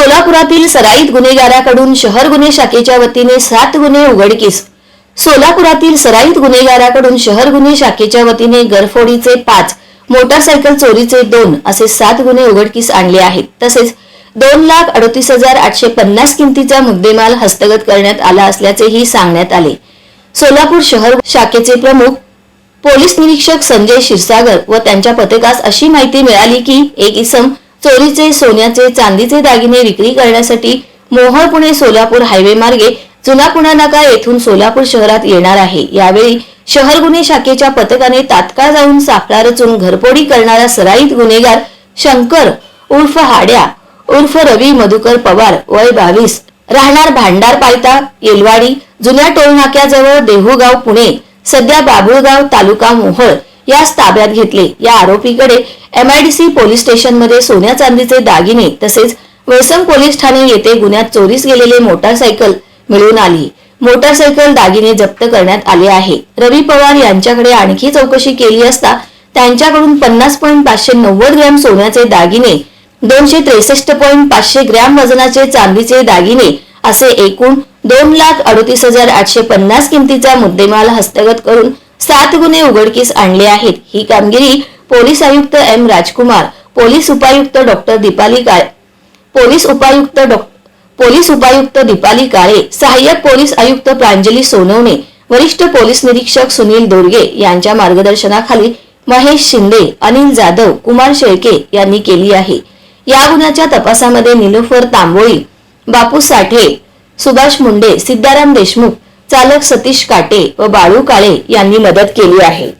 सोलापुरातील सराईत गुन्हेगाराकडून शहर गुन्हे शाखेच्या वतीने सात गुन्हे उघडकीस. सोलापुरातील सराईत गुन्हेगाराकडून शहर गुन्हे शाखेच्या वतीने गरफोडीचे पाच मोटारसायकल चोरीचे दोन असे सात गुन्हे उघडकीस आणले आहेत. तसेच दोन लाख अडतीस हजार आठशे पन्नास किमतीचा मुद्देमाल हस्तगत करण्यात आला असल्याचेही सांगण्यात आले. सोलापूर शहर शाखेचे प्रमुख पोलीस निरीक्षक संजय क्षीरसागर व त्यांच्या पथकास अशी माहिती मिळाली की एक इसम चोरीचे सोन्याचे चांदीचे दागिने विक्री करण्यासाठी मोहोळ पुणे सोलापूर हायवे मार्गे जुना पुणा नाका येथून सोलापूर शहरात येणार आहे. यावेळी शहर गुन्हे शाखेच्या पथकाने तात्काळ जाऊन सापळा रचून घरपोडी करणारा सराईत गुन्हेगार शंकर उर्फ हाड्या उर्फ रवी मधुकर पवार वय बावीस राहणार भांडार पायता येलवाडी जुन्या टोलनाक्याजवळ देहूगाव पुणे सध्या बाबुळगाव तालुका मोहोळ यास ताब्यात घेतले. या आरोपीकडे एमआयडीसी पोलीस स्टेशनमध्ये सोन्या चांदीचे दागिने तसेच वळसंग पोलीस ठाणे येथे गुन्ह्यात चोरीस गेलेले मोटारसायकल मिळून आली. मोटारसायकल दागिने जप्त करण्यात आले आहे. रवी पवार यांच्याकडे आणखी चौकशी केली असता त्यांच्याकडून पन्नास पॉईंट पाचशे नव्वद ग्रॅम सोन्याचे दागिने दोनशे त्रेसष्ट पॉईंट पाचशे ग्रॅम वजनाचे चांदीचे दागिने असे एकूण दोन लाख अडतीस हजार आठशे पन्नास किमतीचा मुद्देमाल हस्तगत करून सात गुन्हे उघडकीस आणले आहेत. ही कामगिरी पोलीस आयुक्त एम राजकुमार पोलीस उपायुक्त डॉक्टर दीपाली काळे पोलीस उपायुक्त पोलीस उपायुक्त दीपाली काळे सहाय्यक पोलीस आयुक्त प्रांजली सोनवणे वरिष्ठ पोलीस निरीक्षक सुनील दोरगे यांच्या मार्गदर्शनाखाली महेश शिंदे अनिल जाधव कुमार शेळके यांनी केली आहे. या गुन्ह्याच्या तपासामध्ये निलोफर तांबोळी बापू साठे सुभाष मुंडे सिद्धाराम देशमुख चालक सतीश काटे व बाळू काळे यांनी मदत केली आहे.